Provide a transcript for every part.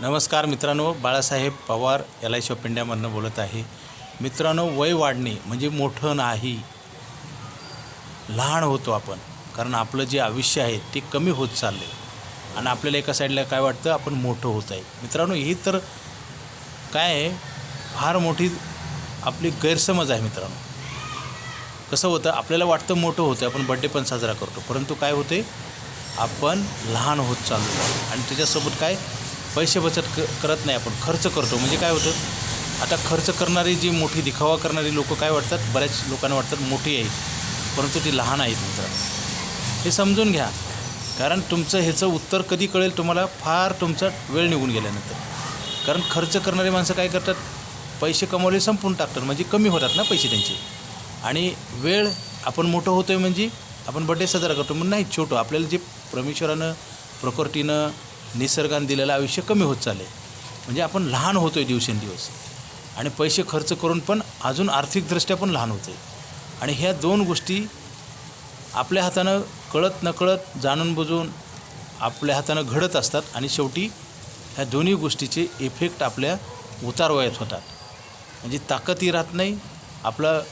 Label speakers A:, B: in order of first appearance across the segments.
A: नमस्कार मित्रांनो Balasaheb Pawar L I shop इंडियामधनं बोलत आहे. मित्रांनो वय वाढणे म्हणजे मोठं नाही लहान होतो आपण. कारण आपलं जे आयुष्य आहे ते कमी होत चाललं आहे आणि आपल्याला एका साईडला काय वाटतं आपण मोठं होत आहे. मित्रांनो ही तर काय आहे फार मोठी आपली गैरसमज आहे मित्रांनो. कसं होतं आपल्याला वाटतं मोठं होतं आपण बड्डे पण साजरा करतो. परंतु काय होते आपण लहान होत चाललो. आणि त्याच्यासोबत काय पैसे बचत क करत नाही आपण खर्च करतो. म्हणजे काय होतं? आता खर्च करणारी जी मोठी दिखावा करणारी लोक काय वाटतात? बऱ्याच लोकांना वाटतात मोठी आहेत परंतु ती लहान आहेत मित्रांनो. हे समजून घ्या. कारण तुमचं ह्याचं उत्तर कधी कळेल तुम्हाला? फार तुमचा वेळ निघून गेल्यानंतर. कारण खर्च करणारी माणसं काय करतात? पैसे कमवले संपून टाकतात. म्हणजे कमी होतात ना पैसे त्यांचे. आणि वेळ आपण मोठं होतो आहे म्हणजे आपण बड्डे साजरा करतो. म्हणून नाही छोटं. आपल्याला जे परमेश्वरानं प्रकृतीनं निसर्गाने दिलेलं आयुष्य कमी होत चाललं आहे म्हणजे आपण लहान होतो आहे दिवसेंदिवस. आणि पैसे खर्च करून पण अजून आर्थिकदृष्ट्या पण लहान होतं आहे आणि ह्या दोन गोष्टी आपल्या हातानं कळत नकळत जाणून बुजून आपल्या हातानं घडत असतात आणि शेवटी ह्या दोन्ही गोष्टीचे इफेक्ट आपल्या उतारवयात होतात. म्हणजे ताकदही राहत नाही आपलं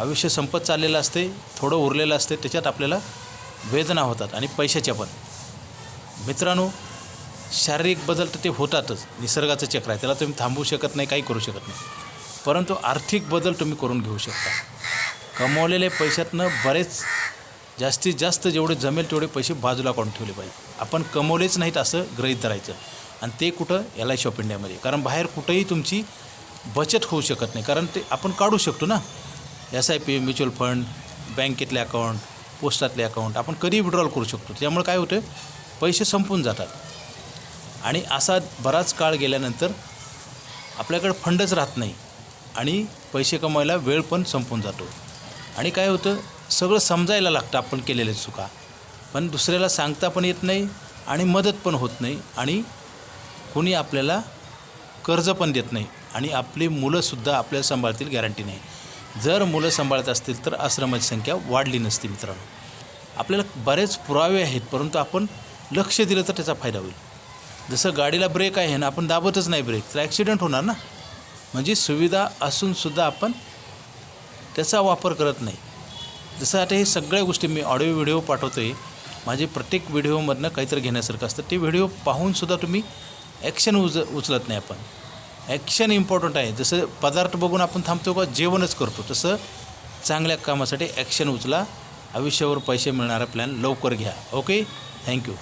A: आयुष्य संपत चाललेलं असते थोडं उरलेलं असते त्याच्यात आपल्याला वेदना होतात आणि पैशाच्या पण. मित्रांनो शारीरिक बदल तर ते होतातच. निसर्गाचं चक्र आहे. त्याला तुम्ही थांबवू शकत नाही काही करू शकत नाही. परंतु आर्थिक बदल तुम्ही करून घेऊ शकता. कमवलेल्या पैशातनं बरेच जास्तीत जास्त जेवढे जमेल तेवढे पैसे बाजूला काढून ठेवले पाहिजे. आपण कमवलेच नाहीत असं गृहीत धरायचं. आणि ते कुठं? एल आय शॉप इंडियामध्ये कारण बाहेर कुठंही तुमची बचत होऊ शकत नाही. कारण ते आपण काढू शकतो ना. S I P mutual fund बँकेतले account पोस्टातले अकाउंट आपण कधी विड्रॉल करू शकतो. त्यामुळे काय होतं पैसे संपून जातात. आणि असा बराच काळ गेल्यानंतर आपल्याकडं फंडच राहत नाही आणि पैसे कमवायला वेळ पण संपून जातो. आणि काय होतं सगळं समजायला लागतं आपण केलेले चुका. पण दुसऱ्याला सांगता पण येत नाही आणि मदत पण होत नाही आणि कोणी आपल्याला कर्ज पण देत नाही आणि आपली मुलंसुद्धा आपल्याला सांभाळतील गॅरंटी नाही. जर मुलं सांभाळत असतील तर आश्रमाची संख्या वाढली नसती मित्रांनो. आपल्याला बरेच पुरावे आहेत परंतु आपण लक्ष दिलं तर त्याचा फायदा होईल. जसं गाडीला ब्रेक आहे ना आपण दाबतच नाही ब्रेक तर ॲक्सिडेंट होणार ना? म्हणजे सुविधा असूनसुद्धा आपण त्याचा वापर करत नाही. जसं आता हे सगळ्या गोष्टी मी ऑडिओ व्हिडिओ पाठवतो आहे माझे प्रत्येक व्हिडिओमधनं काहीतरी घेण्यासारखं असतं. ते व्हिडिओ पाहूनसुद्धा तुम्ही ॲक्शन उज उचलत नाही आपण. ॲक्शन इम्पॉर्टंट आहे. जसं पदार्थ बघून आपण थांबतो का जेवणच करतो. तसं चांगल्या कामासाठी ॲक्शन उचला. आयुष्यावर पैसे मिळणारा प्लॅन लवकर घ्या. Okay thank you